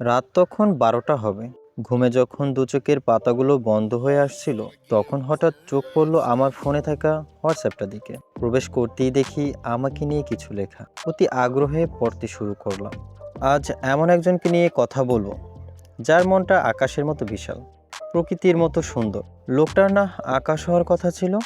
রাত তখন বারোটা হবে। ঘুমে যখন দু চোখের পাতাগুলো বন্ধ হয়ে আসছিল, তখন হঠাৎ চোখ পড়ল আমার ফোনে থাকা হোয়াটসঅ্যাপটা দিকে। প্রবেশ করতেই দেখি আমাকে নিয়ে কিছু লেখা। অতি আগ্রহে পড়তে শুরু করলাম। আজ এমন একজনকে নিয়ে কথা বলব, যার মনটা আকাশের মতো বিশাল, প্রকৃতির মতো সুন্দর। লোকটার না আকাশ হওয়ার কথা ছিল?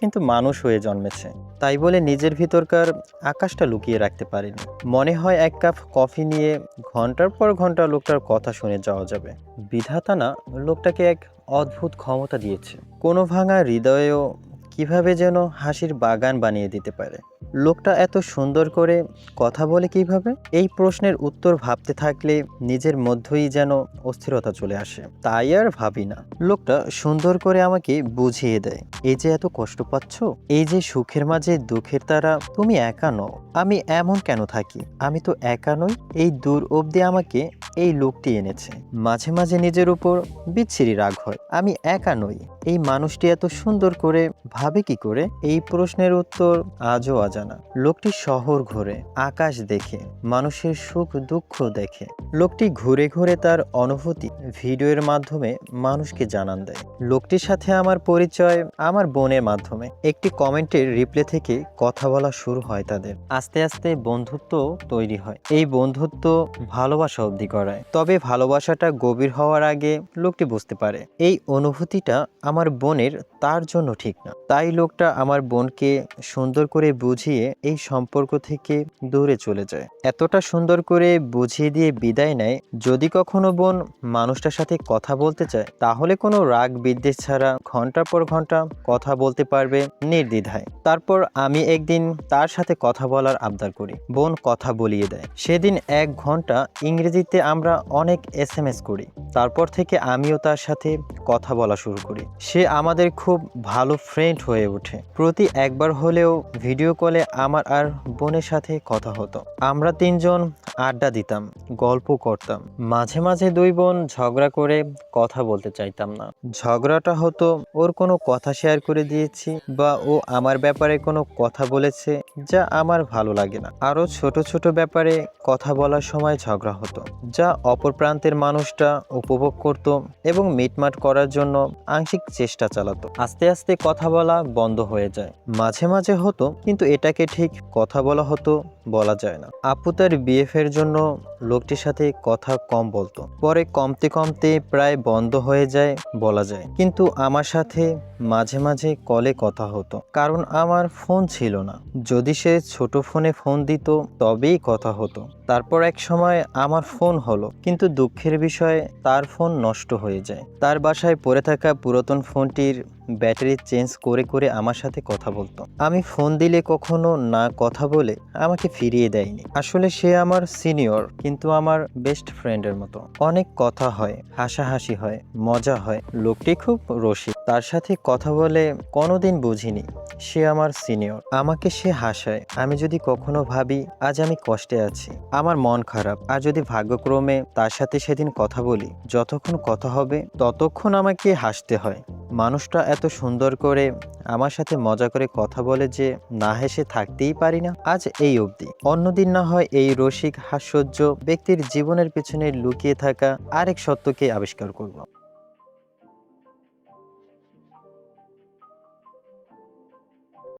কিন্তু মানুষ হয়ে জন্মেছে। তাই বলে নিজের ভিতরকার আকাশটা লুকিয়ে রাখতে পারেনি। মনে হয় এক কাপ কফি নিয়ে ঘণ্টার পর ঘণ্টা লোকটার কথা শুনে যাওয়া যাবে। বিধাতা না, লোকটাকে এক অদ্ভুত ক্ষমতা দিয়েছে। কোনো ভাঙা হৃদয়েও কীভাবে যেন হাসির বাগান বানিয়ে দিতে পারে। লোকটা এত সুন্দর করে কথা বলে কীভাবে? এই প্রশ্নের উত্তর ভাবতে থাকলে নিজের মধ্যেই যেন অস্থিরতা চলে আসে। তাই আর ভাবি না। লোকটা সুন্দর করে আমাকে বুঝিয়ে দেয়, এই যে এত কষ্ট পাচ্ছ? এই যে সুখের মাঝে দুঃখের তারা, তুমি একা নও। আমি এমন কেন থাকি? আমি তো একা নই। এই দূর অবধি আমাকে এই লোকটি এনেছে। মাঝে মাঝে নিজের উপর বিচ্ছিরি রাগ হয়। আমি একা নই। এই মানুষটি এত সুন্দর করে ভাবে কি করে? এই প্রশ্নের উত্তর আজও অজানা। লোকটি শহর ঘোরে, আকাশ দেখে, মানুষের সুখ দুঃখ দেখে। লোকটি ঘুরে ঘুরে তার অনুভূতি ভিডিওর মাধ্যমে মানুষকে জানান দেয়। লোকটির সাথে আমার পরিচয় আমার বোনের মাধ্যমে। একটি কমেন্টের রিপ্লে থেকে কথা বলা শুরু হয় তাদের। আস্তে আস্তে বন্ধুত্ব তৈরি হয়। এই বন্ধুত্ব ভালোবাসা অবধি করায় তবে ভালোবাসাটা গভীর হওয়ার আগে লোকটি বুঝতে পারে, এই অনুভূতিটা আমার বোনের তার জন্য ঠিক না। তাই লোকটা আমার বোনকে সুন্দর করে বুঝিয়ে এই সম্পর্ক থেকে দূরে চলে যায়। এতটা সুন্দর করে বুঝিয়ে দিয়ে বিদায় নেয়, যদি কখনো বোন মানুষটার সাথে কথা বলতে চায়, তাহলে কোনো রাগ বিদ্বেষ ছাড়া ঘণ্টার পর ঘণ্টা কথা বলতে পারবে নির্দ্বিধায়। তারপর আমি একদিন তার সাথে কথা বলার আবদার করি, বোন কথা বলিয়ে দেয়। সেদিন এক ঘণ্টা ইংরেজিতে আমরা অনেক এস এম এস করি, তারপর থেকে আমিও তার সাথে কথা বলা শুরু করি। সে আমাদের খুব ভালো ফ্রেন্ড হয়ে ওঠে। প্রতি একবার হলেও ভিডিও কলে আমার আর বোনের সাথে কথা হতো। আমরা তিনজন আড্ডা দিতাম, গল্প করতাম। মাঝে মাঝে দুই বোন ঝগড়া করে কথা বলতে চাইতাম না। ঝগড়াটা হতো, ওর কোনো কথা শেয়ার করে দিয়েছি বা ও আমার ব্যাপারে কোনো কথা বলেছে যা আমার ভালো লাগে না। আরও ছোট ছোট ব্যাপারে কথা বলার সময় ঝগড়া হতো, যা অপর প্রান্তের মানুষটা উপভোগ করত এবং মিটমাট করার জন্য আংশিক চেষ্টা চালাতো। আস্তে আস্তে কথা বলা বন্ধ হয়ে যায়। মাঝে মাঝে হতো, কিন্তু এটাকে ঠিক কথা বলা হতো বলা যায় না। আপু তার বিএফের জন্য লোকটির সাথে কথা কম বলতো। পরে কমতে কমতে প্রায় বন্ধ হয়ে যায় বলা যায়। কিন্তু আমার সাথে মাঝে মাঝে কলে কথা হতো। কারণ আমার ফোন ছিল না। যদি সে ছোট ফোনে ফোন দিত, তবেই কথা হতো। তারপর এক সময় আমার ফোন হলো। কিন্তু দুঃখের বিষয়ে, তার ফোন নষ্ট হয়ে যায়। তার বাসায় পড়ে থাকা পুরাতন ফোনটির ব্যাটারি চেঞ্জ করে করে আমার সাথে কথা বলতো। আমি ফোন দিলে কখনো না কথা বলে আমাকে ফিরিয়ে দেয়নি। আসলে সে আমার সিনিয়র, কিন্তু আমার বেস্ট ফ্রেন্ডের মতো। অনেক কথা হয়, হাসাহাসি হয়, মজা হয়। লোকটি খুব রসিক, তার সাথে কথা বলে কোনোদিন বুঝিনি সে আমার সিনিয়র। আমাকে সে হাসায়, আমি যদি কখনো ভাবি আজ আমি কষ্টে আছি। আমার মন খারাপ, আর যদি ভাগ্যক্রমে তার সাথে সেদিন কথা বলি, যতক্ষণ কথা হবে, ততক্ষণ আমাকে হাসতে হয়। মানুষটা এত সুন্দর করে আমার সাথে মজা করে কথা বলে যে না হেসে থাকতেই পারি না। আজ এই অবধি। অন্যদিন না হয় এই রসিক হাস্যজ্য ব্যক্তির জীবনের পেছনে লুকিয়ে থাকা আরেক সত্যকে আবিষ্কার করব।